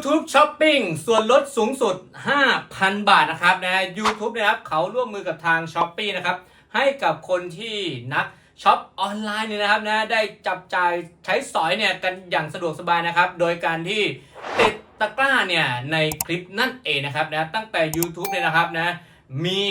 YouTube Shopping ส่วนลดสูงสุด 5,000 บาทนะครับนะ YouTube นะครับเขาร่วมมือกับทาง s h อ p e e นะครับให้กับคนที่นักช็อปออนไลน์เนี่ยนะครับนะได้จับจ่ายใช้สอยเนี่ยกันอย่างสะดวกสบายนะครับ โดยการที่ติดตะกร้าเนี่ยในคลิปนั่นเองนะครับนะตั้งแต่ YouTube เนี่ยนะครับนะมี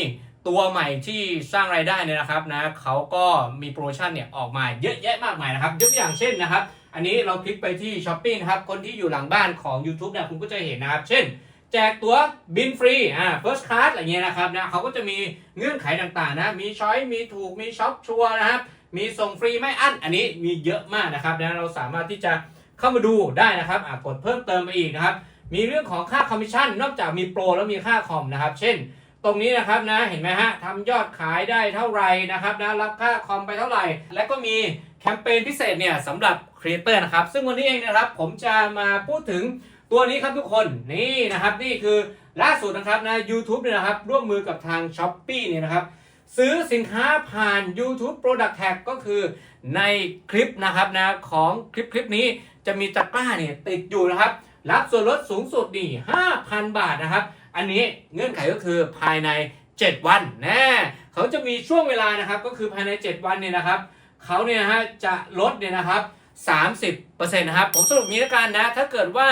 ตัวใหม่ที่สร้างรายได้เนี่ยนะครับนะเขาก็มีโปรโมชั่นเนี่ยออกมาเยอะแยะมากมายนะครับยกตัวอย่างเช่นนะครับ อันนี้เราคลิกไปที่ s h อ p e e นะครับคนที่อยู่หลังบ้านของ YouTube เนี่ยคุณก็จะเห็นนะครับ เช่น แจกตั๋วบินฟรีอ่า first class อะไรเงี้ยนะครับนะเขาก็จะมีเงื่อนไขต่างๆนะมีช้อยมีถูกมีช็อปชัวร์นะครับมีส่งฟรีไม่อั้นอันนี้มีเยอะมากนะครับนะเราสามารถที่จะเข้ามาดูได้นะครับอะกดเพิ่มเติมไปอีกนะครับมีเรื่องของค่าคอมมิชชั่นนอกจากมีโปรแล้วมีค่าคอมนะครับ เช่น ตรงนี้นะครับนะเห็นไหมฮะทำยอดขายได้เท่าไหร่นะครับนะรับค่าคอมไปเท่าไหร่ และก็มีแคมเปญพิเศษเนี่ยสำหรับครีเอเตอร์นะครับ ซึ่งวันนี้เองนะครับผมจะมาพูดถึงตัวนี้ครับทุกคนนี่นะครับนี่คือล่าสุดนะครับนะ YouTube เนี่ยนะครับร่วมมือกับทาง s h อ p e e เนี่ยนะครับซื้อสินค้าผ่าน YouTube Product Tag ก็คือในคลิปนะครับนะของคลิปคลิปนี้จะมีตะกร้าเนี่ยติดอยู่นะครับ รับส่วนลดสูงสุดนี่5,000 บาทนะครับ อันนี้เงื่อนไขก็คือภายใน 7 วันแน่เขาจะมีช่วงเวลานะครับก็คือภายใน 7 วันเนี่ยนะครับเขาเนี่ยฮะจะลดเนี่ยนะครับ30%นะครับผมสรุปนี้แล้วกันนะถ้าเกิดว่า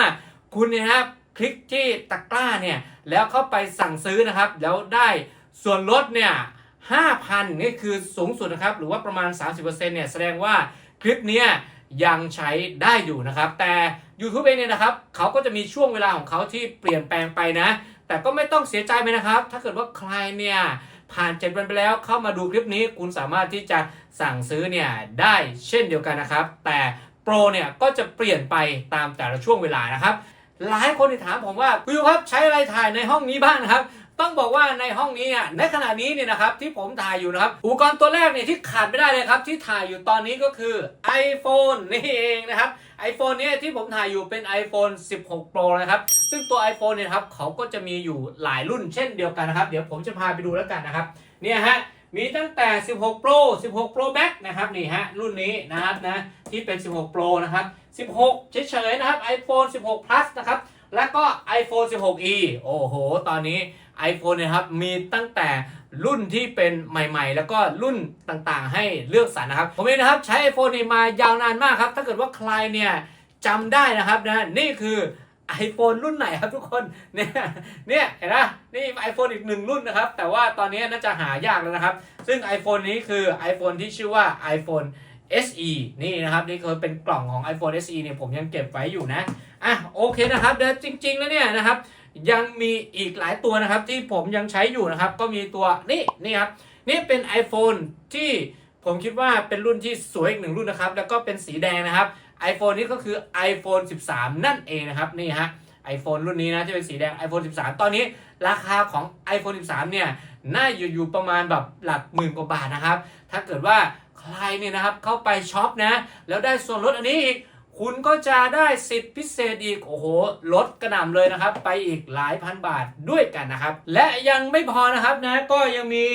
คุณเนี่ยนะครับคลิกที่ตะกร้าเนี่ยแล้วเข้าไปสั่งซื้อนะครับ แล้วได้ส่วนลดเนี่ย5,000 นี่คือสูงสุดนะครับ หรือว่าประมาณ 30%เนี่ยแสดงว่าคลิปเนี้ยยังใช้ได้อยู่นะครับ แต่ YouTube เองเนี่ยนะครับเขาก็จะมีช่วงเวลาของเขาที่เปลี่ยนแปลงไปนะ แต่ก็ไม่ต้องเสียใจไปนะครับ ถ้าเกิดว่าใครเนี่ยผ่าน 7 วันไปแล้วเข้ามาดูคลิปนี้ คุณสามารถที่จะสั่งซื้อเนี่ยได้เช่นเดียวกันนะครับ แต่โปรเนี่ยก็จะเปลี่ยนไปตามแต่ละช่วงเวลานะครับ หลายคนที่ถามผมว่าคุณยูครับใช้อะไรถ่ายในห้องนี้บ้างนะครับ ต้องบอกว่าในห้องนี้เนี่ยในขณะนี้เนี่ยนะครับที่ผมถ่ายอยู่นะครับ อุปกรณ์ตัวแรกเนี่ยที่ขาดไม่ได้เลยครับ ที่ถ่ายอยู่ตอนนี้ก็คือ iPhone นี่เองนะครับ iPhone เนี่ยที่ผมถ่ายอยู่เป็น iPhone 16 Pro นะครับ ซึ่งตัว iPhone เนี่ยครับเขาก็จะมีอยู่หลายรุ่นเช่นเดียวกันนะครับ เดี๋ยวผมจะพาไปดูแล้วกันนะครับ เนี่ยฮะมีตั้งแต่ 16 Pro 16 Pro Max นะครับนี่ฮะรุ่นนี้นะครับนะที่เป็น 16 Pro นะครับ 16 เฉยๆนะครับ iPhone 16 Plus นะครับ แล้วก็ iPhone 16e โอ้โห ตอนนี้ iPhone เนยครับ มีตั้งแต่รุ่นที่เป็นใหม่ๆ แล้วก็รุ่นต่างๆ ให้เลือกสรรนะครับ ผมเองนะครับ ใช้ iPhone นี่มายาวนานมากครับ ถ้าเกิดว่าใครเนี่ยจำได้นะครับนะ นี่คือ iPhone รุ่นไหนครับทุกคนเนี่ยเนี่ยเห็นไหมนี่ iPhone อีกหนึ่งรุ่นนะครับ แต่ว่าตอนนี้น่าจะหายากแล้วนะครับ ซึ่ง iPhone นี้คือ iPhone ที่ชื่อว่า iPhone SE นี่นะครับนี่คือเป็นกล่องของ iPhone SE เนี่ยผมยังเก็บไว้อยู่นะอะโอเคนะครับเดี๋ยวจริงๆแล้วเนี่ยนะครับยังมีอีกหลายตัวนะครับที่ผมยังใช้อยู่นะครับ ก็มีตัวนี่นี่ครับนี่เป็น iPhone ที่ผมคิดว่าเป็นรุ่นที่สวยอีกหนึ่งรุ่นนะครับ แล้วก็เป็นสีแดงนะครับ iPhone นี่ก็คือ iPhone 13 นั่นเองนะครับนี่ฮะ iPhone รุ่นนี้นะที่เป็นสีแดง iPhone 13 ตอนนี้ราคาของ iPhone 13 เนี่ยน่าอยู่อยู่ประมาณแบบหลักหมื่นกว่าบาทนะครับ ถ้าเกิดว่า ใครเนี่ยนะครับเข้าไปช็อปนะแล้วได้ส่วนลดอันนี้อีกคุณก็จะได้สิทธิพิเศษอีกโอ้โหลดกระหน่ำเลยนะครับ ไปอีกหลายพันบาทด้วยกันนะครับ และยังไม่พอนะครับนะก็ยังมี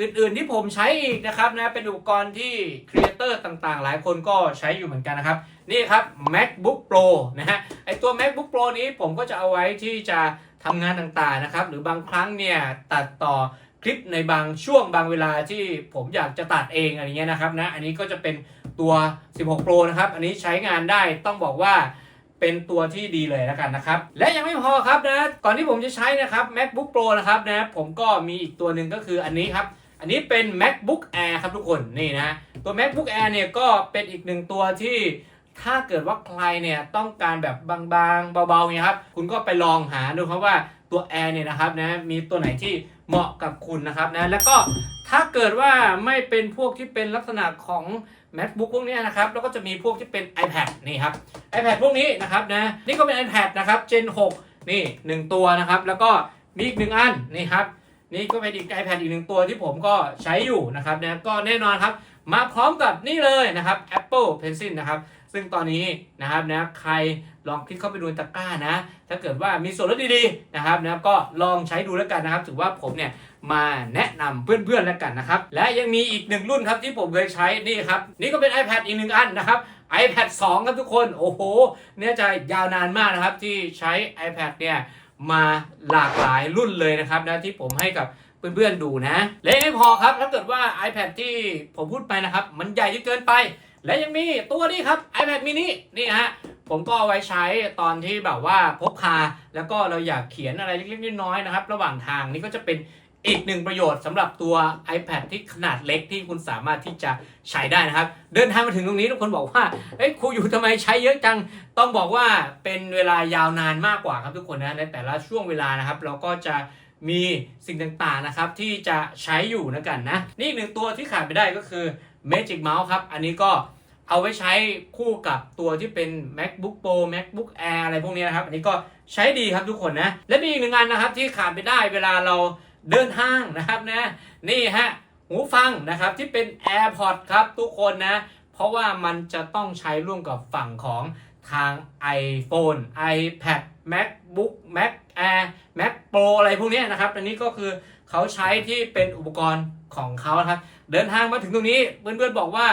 อื่นๆที่ผมใช้อีกนะครับนะเป็นอุปกรณ์ที่ครีเอเตอร์ต่างๆ หลายคนก็ใช้อยู่เหมือนกันนะครับ นี่ครับ MacBook Pro นะฮะไอตัว MacBook Pro นี้ผมก็จะเอาไว้ที่จะทำงานต่างๆนะครับ หรือบางครั้งเนี่ยตัดต่อ คลิปในบางช่วงบางเวลาที่ผมอยากจะตัดเองอะไรเงี้ยนะครับนะอันนี้ก็จะเป็นตัว 16 Pro นะครับ อันนี้ใช้งานได้ต้องบอกว่าเป็นตัวที่ดีเลยแล้วกันนะครับ และยังไม่พอครับนะก่อนที่ผมจะใช้นะครับ MacBook Pro นะครับนะผมก็มีอีกตัวหนึ่งก็คืออันนี้ครับ อันนี้เป็น MacBook Air ครับทุกคนนี่นะตัว MacBook Air เนี่ยก็เป็นอีกหนึ่งตัวที่ถ้าเกิดว่าใครเนี่ยต้องการแบบบางๆ เบาๆเนี่ยครับ คุณก็ไปลองหาดูครับว่า ตัว Air เนี่ยนะครับนะมีตัวไหนที่เหมาะกับคุณนะครับนะแล้วก็ถ้าเกิดว่าไม่เป็นพวกที่เป็นลักษณะของ MacBook พวกนี้นะครับแล้วก็จะมีพวกที่เป็น iPad นี่ครับ iPad พวกนี้นะครับนะนี่ก็เป็น iPad นะครับ Gen 6 นี่หนึ่งตัวนะครับ แล้วก็มีอีกหนึ่งอันนี่ครับนี่ก็เป็นอีก iPad อีกหนึ่งตัวที่ผมก็ใช้อยู่นะครับนะก็แน่นอนครับ มาพร้อมกับนี่เลยนะครับ Apple Pencil นะครับ ซึ่งตอนนี้นะครับนะใครลองคลิกเข้าไปดูตะกร้านะ ถ้าเกิดว่ามีส่วนลดดีๆนะครับนะก็ลองใช้ดูแล้วกันนะครับ ถือว่าผมเนี่ยมาแนะนำเพื่อนๆแล้วกันนะครับ และยังมีอีกหนึ่งรุ่นครับที่ผมเคยใช้นี่ครับ นี่ก็เป็น iPad อีกหนึ่งอันนะครับ iPad 2 ครับทุกคน โอ้โห เนี่ยจะยาวนานมากนะครับที่ใช้ iPad เนี่ยมาหลากหลายรุ่นเลยนะครับนะที่ผมให้กับเพื่อนๆดูนะ และยังไม่พอครับถ้าเกิดว่า iPad ที่ผมพูดไปนะครับ มันใหญ่จนเกินไป และยังมีตัวนี้ครับ iPad mini นี่ฮะผมก็เอาไว้ใช้ตอนที่แบบว่าพกพา แล้วก็เราอยากเขียนอะไรเล็กๆน้อยๆนะครับ ระหว่างทางนี่ก็จะเป็นอีกหนึ่งประโยชน์สำหรับตัว iPad ที่ขนาดเล็กที่คุณสามารถที่จะใช้ได้นะครับ เดินทางมาถึงตรงนี้ทุกคนบอกว่าเอ้ยครูอยู่ทำไมใช้เยอะจัง ต้องบอกว่าเป็นเวลายาวนานมากกว่าครับทุกคนนะในแต่ละช่วงเวลานะครับ เราก็จะมีสิ่งต่างๆนะครับที่จะใช้อยู่นะกันนะ นี่อีกหนึ่งตัวที่ขาดไม่ได้ก็คือ Magic Mouse ครับ อันนี้ก็เอาไว้ใช้คู่กับตัวที่เป็น MacBook Pro MacBook Air อะไรพวกนี้นะครับ อันนี้ก็ใช้ดีครับทุกคนนะ และมีอีกหนึ่งอันนะครับที่ขาดไม่ได้เวลาเราเดินทางนะครับนะนี่ฮะหูฟังนะครับที่เป็น AirPods ครับทุกคนนะ เพราะว่ามันจะต้องใช้ร่วมกับฝั่งของทาง iPhone iPad MacBook Mac Air Mac Pro อะไรพวกนี้นะครับ อันนี้ก็คือเขาใช้ที่เป็นอุปกรณ์ ของเขาครับ เดินทางมาถึงตรงนี้เพื่อนๆบอกว่า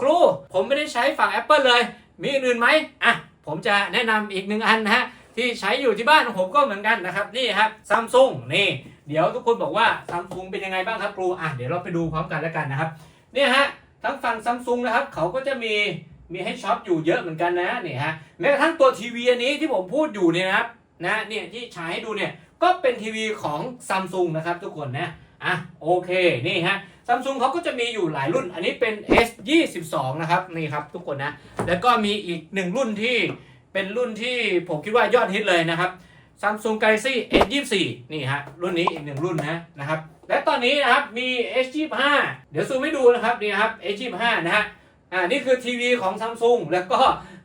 ครูผมไม่ได้ใช้ฝั่ง Apple เลย มีอื่นไหมอะผมจะแนะนำอีกหนึ่งอันนะฮะที่ใช้อยู่ที่บ้านของผมก็เหมือนกันนะครับนี่ครับซัมซุงนี่เดี๋ยวทุกคนบอกว่าซัมซุงเป็นยังไงบ้างครับครูอะเดี๋ยวเราไปดูพร้อมกันแล้วกันนะครับเนี่ยฮะทั้งฝั่งซัมซุงนะครับเขาก็จะมีมีให้ช็อปอยู่เยอะเหมือนกันนะนี่ฮะแม้กระทั่งตัวทีวีอันนี้ที่ผมพูดอยู่เนี่ยนะครับนะเนี่ยที่ฉายให้ดูเนี่ยก็เป็นทีวีของซัมซุงนะครับทุกคนนะ อะโอเคนี่ฮะซัมซุงเขาก็จะมีอยู่หลายรุ่น อันนี้เป็น S 2 2นะครับนี่ครับทุกคนนะ แล้วก็มีอีกหนึ่งรุ่นที่เป็นรุ่นที่ผมคิดว่ายอดฮิตเลยนะครับ Samsung Galaxy S 2 4นี่ฮะรุ่นนี้อีกหนึ่งรุ่นนะนะครับ และตอนนี้นะครับมี S 2 5เดี๋ยวซูมให้ดูนะครับนี่ครับ S 2 5นะฮะอ่านี่คือทีวีของ Samsung แล้วก็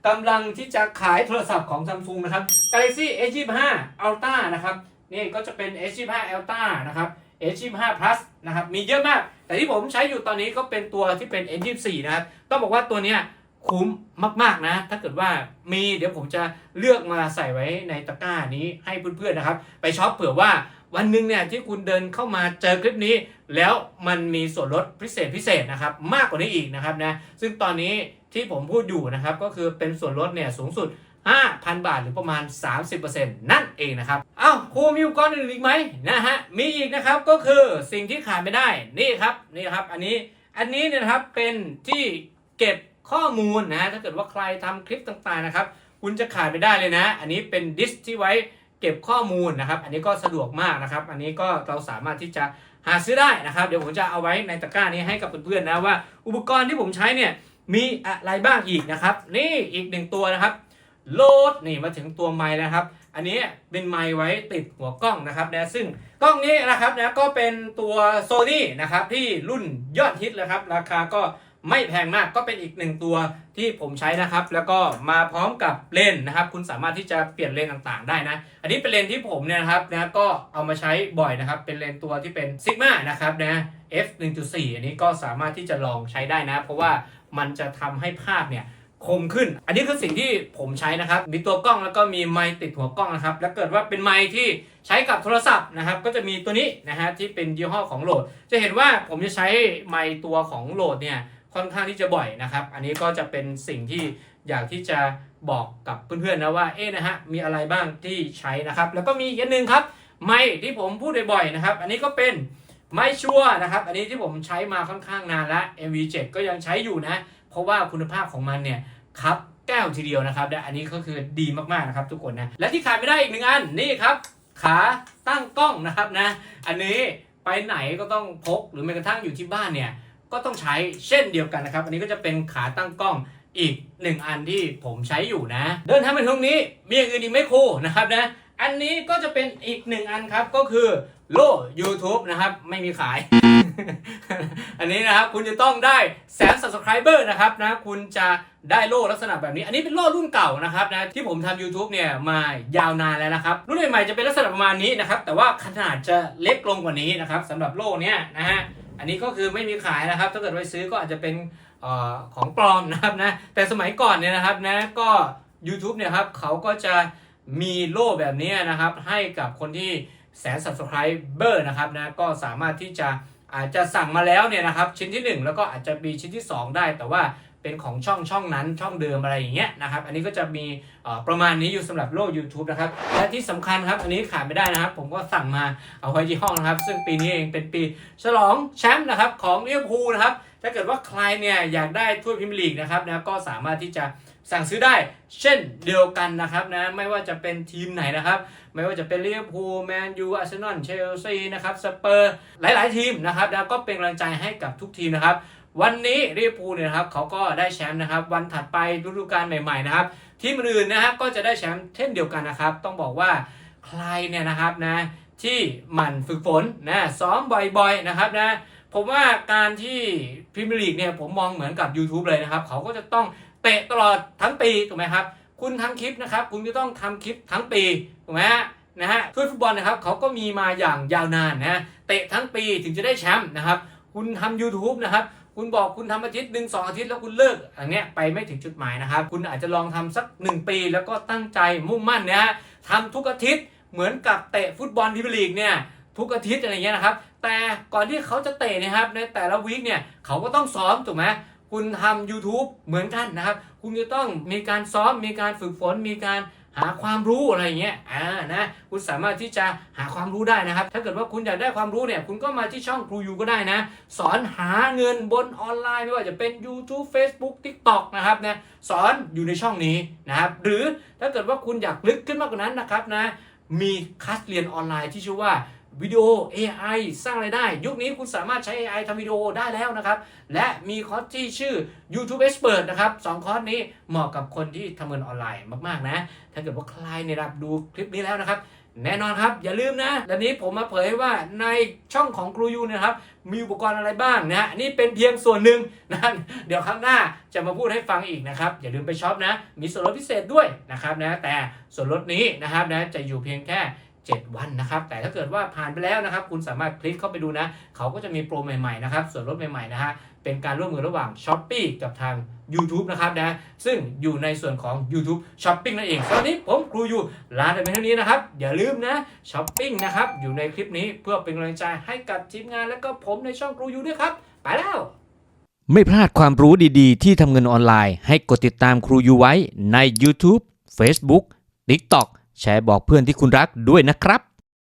กำลังที่จะขายโทรศัพท์ของ Samsung นะครับ Galaxy S 2 5 Ultra นะครับนี่ก็จะเป็น S 2 5 Ultra นะครับ S 2 5 Plus นะครับมีเยอะมาก แต่ที่ผมใช้อยู่ตอนนี้ก็เป็นตัวที่เป็น S 2 4 นะครับต้องบอกว่าตัวเนี้ยคุ้มมาก ๆ นะ ถ้าเกิดว่ามีเดี๋ยวผมจะเลือกมาใส่ไว้ในตะกร้านี้ให้เพื่อน ๆ นะครับ ไปช็อปเผื่อว่า วันหนึ่งเนี่ยที่คุณเดินเข้ามาเจอคลิปนี้ แล้วมันมีส่วนลดพิเศษพิเศษนะครับมากกว่านี้อีกนะครับนะซึ่งตอนนี้ที่ผมพูดอยู่นะครับก็คือเป็นส่วนลดเนี่ยสูงสุด 5,000 บาทหรือประมาณ 30%นั่นเองนะครับอ้าวครูมีอุปกรณ์อื่นอีกไหมนะฮะมีอีกนะครับก็คือสิ่งที่ขาดไม่ได้นี่ครับนี่ครับอันนี้อันนี้เนี่ยครับเป็นที่เก็บข้อมูลนะถ้าเกิดว่าใครทำคลิปต่างๆนะครับ คุณจะขาดไม่ได้เลยนะ อันนี้เป็นดิสที่ไว้ เก็บข้อมูลนะครับ อันนี้ก็สะดวกมากนะครับ อันนี้ก็เราสามารถที่จะหาซื้อได้นะครับ เดี๋ยวผมจะเอาไว้ในตะกร้านี้ให้กับเพื่อนๆนะว่า อุปกรณ์ที่ผมใช้เนี่ยมีอะไรบ้างอีกนะครับ นี่อีกหนึ่งตัวนะครับโหลดนี่มาถึงตัวไม้แล้วครับ อันนี้เป็นไม้ไว้ติดหัวกล้องนะครับนะซึ่งกล้องนี้นะครับนะก็เป็นตัวโซนี่นะครับที่รุ่นยอดฮิตเลยครับ ราคาก็ ไม่แพงมากก็เป็นอีกหนึ่งตัวที่ผมใช้นะครับ แล้วก็มาพร้อมกับเลนนะครับ คุณสามารถที่จะเปลี่ยนเลนต่างๆ ได้นะ อันนี้เป็นเลนที่ผมเนี่ยนะครับนะก็เอามาใช้บ่อยนะครับ เป็นเลนตัวที่เป็นซิกมานะครับนะ f 1.4 อันนี้ก็สามารถที่จะลองใช้ได้นะ เพราะว่ามันจะทำให้ภาพเนี่ยคมขึ้น อันนี้คือสิ่งที่ผมใช้นะครับ มีตัวกล้องแล้วก็มีไมค์ติดหัวกล้องนะครับ แล้วเกิดว่าเป็นไมค์ที่ใช้กับโทรศัพท์นะครับ ก็จะมีตัวนี้นะฮะที่เป็นยี่ห้อของโหลด จะเห็นว่าผมจะใช้ไมค์ตัวของโหลดเนี่ย ค่อนข้างที่จะบ่อยนะครับ อันนี้ก็จะเป็นสิ่งที่อยากที่จะบอกกับเพื่อนๆนะว่าเอ๊ะนะฮะมีอะไรบ้างที่ใช้นะครับ แล้วก็มีอีกอันหนึ่งครับไมค์ที่ผมพูดบ่อยๆนะครับ อันนี้ก็เป็นไมค์ชัวนะครับ อันนี้ที่ผมใช้มาค่อนข้างนานละ MV7 ก็ยังใช้อยู่นะ เพราะว่าคุณภาพของมันเนี่ยครับแก้วทีเดียวนะครับและอันนี้ก็คือดีมากๆนะครับทุกคนนะ และที่ขาดไม่ได้อีกหนึ่งอันนี่ครับ ขาตั้งกล้องนะครับนะ อันนี้ไปไหนก็ต้องพกหรือแม้กระทั่งอยู่ที่บ้านเนี่ย ก็ต้องใช้เช่นเดียวกันนะครับ อันนี้ก็จะเป็นขาตั้งกล้องอีกหนึ่งอันที่ผมใช้อยู่นะ เดินทางไปตรงนี้มีอย่างอื่นอีกไหม่ครูนะครับนะ อันนี้ก็จะเป็นอีกหนึ่งอันครับก็คือโล่ YouTube นะครับไม่มีขาย อันนี้นะครับคุณจะต้องได้แสน subscriber นะครับนะคุณจะได้โล่ลักษณะแบบนี้ อันนี้เป็นโล่รุ่นเก่านะครับนะที่ผมทำ YouTube เนี่ยมายาวนานแล้วนะครับ รุ่นใหม่จะเป็นลักษณะประมาณนี้นะครับแต่ว่าขนาดจะเล็กลงกว่านี้นะครับสำหรับโล่เนี้ยนะฮะ อันนี้ก็คือไม่มีขายนะครับ ถ้าเกิดไปซื้อก็อาจจะเป็นออของปลอมนะครับนะ แต่สมัยก่อนเนี่ยนะครับนะก็ YouTube เนี่ยครับเขาก็จะมีโล่แบบนี้นะครับ ให้กับคนที่แสน subscriber นะครับนะก็สามารถที่จะอาจจะสั่งมาแล้วเนี่ยนะครับชิ้นที่ 1 แล้วก็อาจจะมีชิ้นที่ 2 ได้แต่ว่า เป็นของช่องช่องนั้นช่องเดิมอะไรอย่างเงี้ยนะครับอันนี้ก็จะมีประมาณนี้อยู่สำหรับโลก YouTube นะครับและที่สำคัญครับอันนี้ขาดไม่ได้นะครับ ผมก็สั่งมาเอาไว้ที่ห้องนะครับ ซึ่งปีนี้เองเป็นปีฉลองแชมป์นะครับของลิเวอร์พูลนะครับถ้าเกิดว่าใครเนี่ยอยากได้ถ้วยพรีเมียร์ลีกนะครับนะก็สามารถที่จะสั่งซื้อได้เช่นเดียวกันนะครับนะไม่ว่าจะเป็นทีมไหนนะครับ ไม่ว่าจะเป็นลิเวอร์พูลแมนยูอาร์เซนอลเชลซีนะครับสเปอร์หลาย ๆ ทีมนะครับแล้วก็เป็นกำลังใจให้กับทุกทีมนะครับ วันนี้ลิเวอร์พูลเนี่ยนะครับเขาก็ได้แชมป์นะครับ วันถัดไปฤดูกาลใหม่ๆนะครับ ทีมอื่นนะครับก็จะได้แชมป์เช่นเดียวกันนะครับ ต้องบอกว่าใครเนี่ยนะครับนะที่หมั่นฝึกฝนนะซ้อมบ่อยๆนะครับนะผมว่าการที่พรีเมียร์ลีกเนี่ยผมมองเหมือนกับ YouTube เลยนะครับ เขาก็จะต้องเตะตลอดทั้งปีถูกไหมครับ คุณทำคลิปนะครับ คุณจะต้องทำคลิปทั้งปีถูกไหมฮะนะฮะถ้วยฟุตบอลนะครับเขาก็มีมาอย่างยาวนานนะเตะทั้งปีถึงจะได้แชมป์นะครับ คุณทำ YouTube นะครับ คุณบอกคุณทำอาทิตย์หนึ่งสองอาทิตย์แล้วคุณเลิกอันเนี้ยไปไม่ถึงจุดหมายนะครับ คุณอาจจะลองทำสัก 1 ปี แล้วก็ตั้งใจมุ่งมั่นนะฮะทำทุกอาทิตย์เหมือนกับเตะฟุตบอลพรีเมียร์ลีกเนี่ยทุกอาทิตย์อะไรเงี้ยนะครับ แต่ก่อนที่เขาจะเตะเนะครับในแต่ละวีคเนี่ยเขาก็ต้องซ้อมถูกไหมคุณทำ YouTube เหมือนกันนะครับ คุณจะต้องมีการซ้อมมีการฝึกฝนมีการ หาความรู้อะไรอย่างเงี้ยอ่านะคุณสามารถที่จะหาความรู้ได้นะครับ ถ้าเกิดว่าคุณอยากได้ความรู้เนี่ยคุณก็มาที่ช่องครูยูก็ได้นะ สอนหาเงินบนออนไลน์ไม่ว่าจะเป็น YouTube Facebook TikTok นะครับนะสอนอยู่ในช่องนี้นะครับหรือถ้าเกิดว่าคุณอยากลึกขึ้นมากกว่านั้นนะครับนะมีคลาสเรียนออนไลน์ที่ชื่อว่า วิดีโอ AI สร้างรายได้ ยุคนี้คุณสามารถใช้ AI ทำวิดีโอได้แล้วนะครับ และมีคอร์สที่ชื่อ YouTube Expert นะครับสองคอร์สนี้เหมาะกับคนที่ทำเงินออนไลน์มากๆนะ ถ้าเกิดว่าใครเนี่ยรับดูคลิปนี้แล้วนะครับ แน่นอนครับอย่าลืมนะและนี้ผมมาเผยให้ว่าในช่องของครูยูนยนะครับ มีอุปกรณ์อะไรบ้างนะฮะนี่เป็นเพียงส่วนหนึ่งนะเดี๋ยวครั้งหน้าจะมาพูดให้ฟังอีกนะครับ อย่าลืมไปช็อปนะ มีส่วนลดพิเศษด้วยนะครับนะแต่ส่วนลดนี้นะครับนะจะอยู่เพียงแค่ 7 วันนะครับ แต่ถ้าเกิดว่าผ่านไปแล้วนะครับ คุณสามารถคลิกเข้าไปดูนะ เขาก็จะมีโปรใหม่ๆนะครับ ส่วนลดใหม่ๆนะฮะ เป็นการร่วมมือระหว่าง s h อ p e e กับทาง YouTube นะครับนะ ซึ่งอยู่ในส่วนของ YouTube Shopping นั่นเองตอนนี้ผมครูอยู่ลาไปเพียงเท่านี้นะครับ อย่าลืมนะช้อปปิ้งนะครับ อยู่ในคลิปนี้เพื่อเป็นกำลังใจให้กับทีมงานและก็ผมในช่องครูอยู่ด้วยครับ ไปแล้ว ไม่พลาดความรู้ดีๆ ที่ทำเงินออนไลน์ ให้กดติดตามครูยูไว้ใน YouTube Facebook TikTok แชร์บอกเพื่อนที่คุณรักด้วยนะครับ